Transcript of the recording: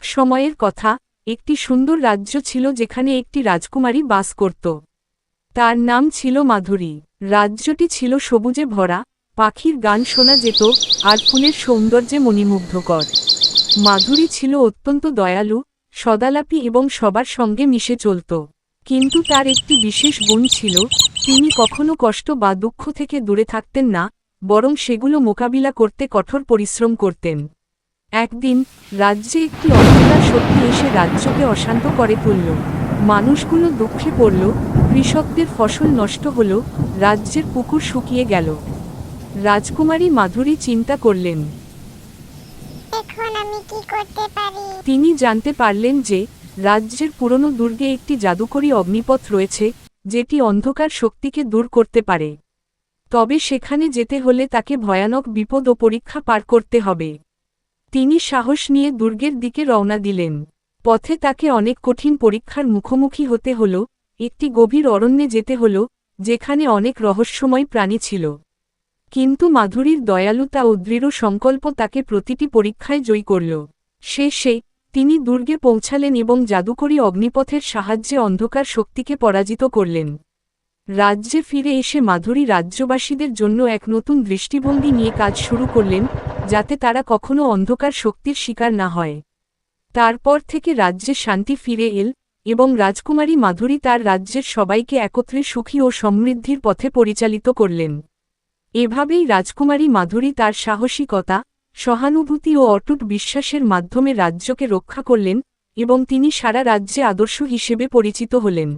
এক সময়ের কথা, একটি সুন্দর রাজ্য ছিল যেখানে একটি রাজকুমারী বাস করত। তার নাম ছিল মাধুরী। রাজ্যটি ছিল সবুজে ভরা, পাখির গান শোনা যেত, আর ফুলের সৌন্দর্যে মণিমুগ্ধকর। মাধুরী ছিল অত্যন্ত দয়ালু, সদালাপি এবং সবার সঙ্গে মিশে চলত। কিন্তু তার একটি বিশেষ গুণ ছিল, তিনি কখনো কষ্ট বা দুঃখ থেকে দূরে থাকতেন না, বরং সেগুলো মোকাবিলা করতে কঠোর পরিশ্রম করতেন। একদিন রাজ্যে একটি অন্ধকার শক্তি এসে রাজ্যকে অশান্ত করে তুলল। মানুষগুলো দুঃখে পড়ল কৃষকদের ফসল নষ্ট হল রাজ্যের পুকুর শুকিয়ে গেল। রাজকুমারী মাধুরী চিন্তা করলেন। তিনি জানতে পারলেন যে রাজ্যের পুরনো দুর্গে একটি জাদুকরী অগ্নিপথ রয়েছে যেটি অন্ধকার শক্তিকে দূর করতে পারে। তবে সেখানে যেতে হলে তাকে ভয়ানক বিপদ ও পরীক্ষা পার করতে হবে। তিনি সাহস নিয়ে দুর্গের দিকে রওনা দিলেন। পথে তাকে অনেক কঠিন পরীক্ষার মুখোমুখি হতে হল, একটি গভীর অরণ্যে যেতে হল, যেখানে অনেক রহস্যময় প্রাণী ছিল। কিন্তু মাধুরীর দয়ালুতা ও দৃঢ় সংকল্প তাকে প্রতিটি পরীক্ষায় জয়ী করল। শেষে তিনি দুর্গে পৌঁছালেন এবং জাদুকরী অগ্নিপথের সাহায্যে অন্ধকার শক্তিকে পরাজিত করলেন। রাজ্যে ফিরে এসে মাধুরী রাজ্যবাসীদের জন্য এক নতুন দৃষ্টিভঙ্গি নিয়ে কাজ শুরু করলেন যাতে তারা কখনো অন্ধকার শক্তির শিকার না হয়। তারপর থেকে রাজ্যে শান্তি ফিরে এল এবং রাজকুমারী মাধুরী তার রাজ্যের সবাইকে একত্রে সুখী ও সমৃদ্ধির পথে পরিচালিত করলেন। এভাবেই রাজকুমারী মাধুরী তার সাহসিকতা, সহানুভূতি ও অটুট বিশ্বাসের মাধ্যমে রাজ্যকে রক্ষা করলেন এবং তিনি সারা রাজ্যে আদর্শ হিসেবে পরিচিত হলেন।